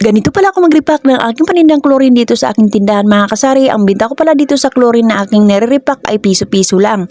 Ganito pala ako mag-repack ng aking panindang chlorine dito sa aking tindahan mga kasari. Ang binta ko pala dito sa chlorine na aking nire-repack ay piso-piso lang.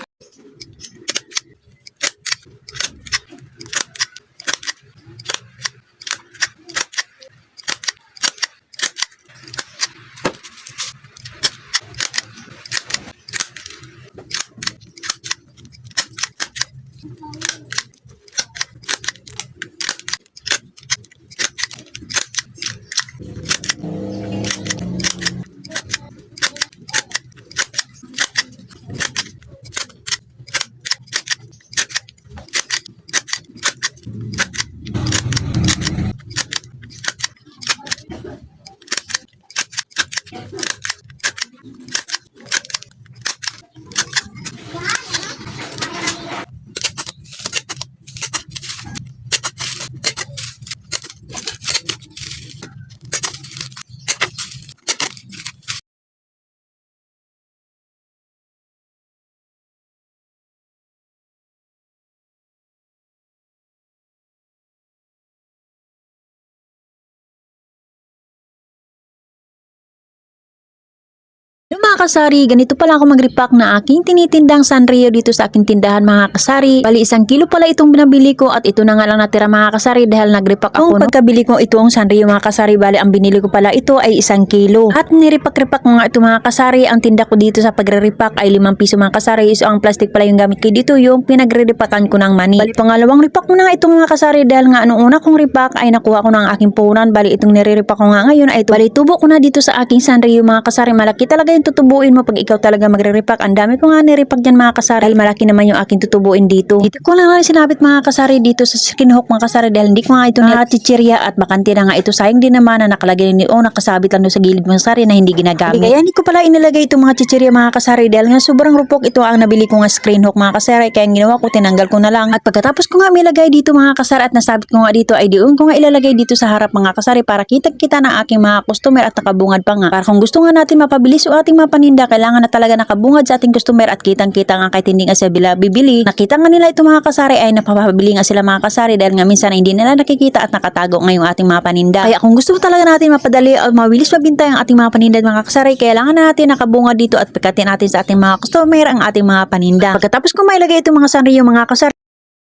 Yung mga kasari, ganito pala ako mag-repack na aking tinitindang Sanrio dito sa aking tindahan mga kasari. Bali isang kilo pala itong binabili ko at ito na nga lang natira mga kasari dahil nag-repack ako. Nung pagkabili ko itong Sanrio mga kasari, bali ang binili ko pala ito ay isang kilo. At nirepack-repack ko nga ito mga kasari, ang tinda ko dito sa pagre-repack ay limang piso mga kasari. So ang plastic pala yung gamit ko dito, yung pinagre-repackan ko ng mani. Bali pangalawang repack mo na nga itong mga kasari dahil nga anong una kong repack ay nakuha ko ng aking punan. Bali itong nire-repack ko nga ngayon ay ito. Bali tubo ko na dito sa aking Sanrio mga kasari. Malaki talaga yung tutubuin mo pag ikaw talaga magre-repack. Ang dami ko nga nire-repack dyan mga kasari dahil malaki naman yung aking tutubuin dito. Dito ko lang nga sinabit mga kasari dito sa skinhook mga kasari dahil hindi ko nga ito natichirya at bakante na nga ito. Sayang din naman na nakalagay ni o nakasabit lang sa gilid mga kasari na hindi ginagamit. Kaya hindi ko pala inilagay itong mga chichirya mga kasari dahil nga sobrang rupok ito ang nabili ko nga screen hook mga kasari kaya ginawa ko tinanggal ko na lang. At pagkatapos ko nga milagay dito mga kasari at nasabit ko nga dito ay diun ko nga ilalagay dito sa harap mga kasari para kita-kita ng aking mga customer at nakabungad pa nga. Para kung gusto nga natin mapabilis o ating mapaninda kailangan na talaga nakabungad sa ating customer at kitang-kita nga kahit hindi nga sila bila bibili. Nakita nga nila ito mga kasari ay napapabili nga sila mga kasari dahil nga minsan hindi nila nakikita at nakatago nga yung ating mga paninda. Kaya kung gusto talaga natin mapadali o mabilis mabinta ang ating mga paninda mga kasari, kailangan na natin nakabungad dito at pagkatin natin sa ating mga customer ang ating mga paninda. Pagkatapos ko mailagay itong mga sanrio mga kasari,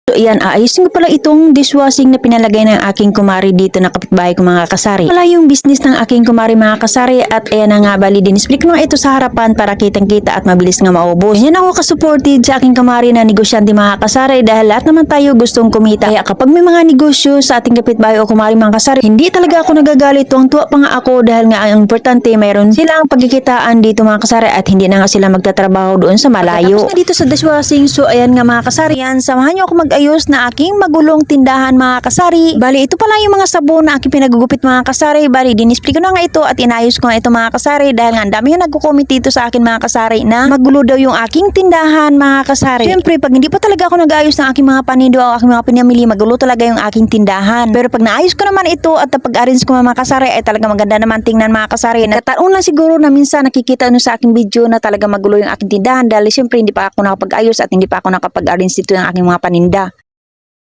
So iyan, aayusin ko pala itong dishwashing na pinalagay ng aking kumari dito na kapitbahay ko mga kasari. Wala yung business ng aking kumari mga kasari at ayan na nga bali din. Split ko ito sa harapan para kitang kita at mabilis nga maubos. Yan ako kasupported sa aking kumari na negosyante mga kasari dahil lahat naman tayo gustong kumita. Kaya kapag may mga negosyo sa ating kapitbahay o kumari mga kasari, hindi talaga ako nagagalit. Tuwang-tuwa pa nga ako dahil nga ang importante mayroon silang pagkikitaan dito mga kasari at hindi na nga sila magtatrabaho doon sa malayo. Tapos na dito sa dishwashing, so ayan nga mga kasari, yan, samahan nyo ako mag-ayos na aking magulong tindahan mga kasari. Bali, ito pala yung mga sabon na aking pinagugupit mga kasari. Bali, dinisplay ko na nga ito at inayos ko nga ito mga kasari dahil nga dami yung nagko-comment dito sa akin mga kasari na magulo daw yung aking tindahan mga kasari. Siyempre, pag hindi pa talaga ako nag-ayos ng aking mga panindo o aking mga pinamili, magulo talaga yung aking tindahan. Pero pag naayos ko naman ito at pag-arrange ko mga kasari ay talaga maganda naman tingnan mga kasari. Nagkataon lang siguro na minsan nakikita nyo sa aking video na talaga magulo yung aking tindahan dahil siyempre hindi pa ako nakapag-ayos at hindi pa ako nakapag-arrange dito ng aking mga paninda.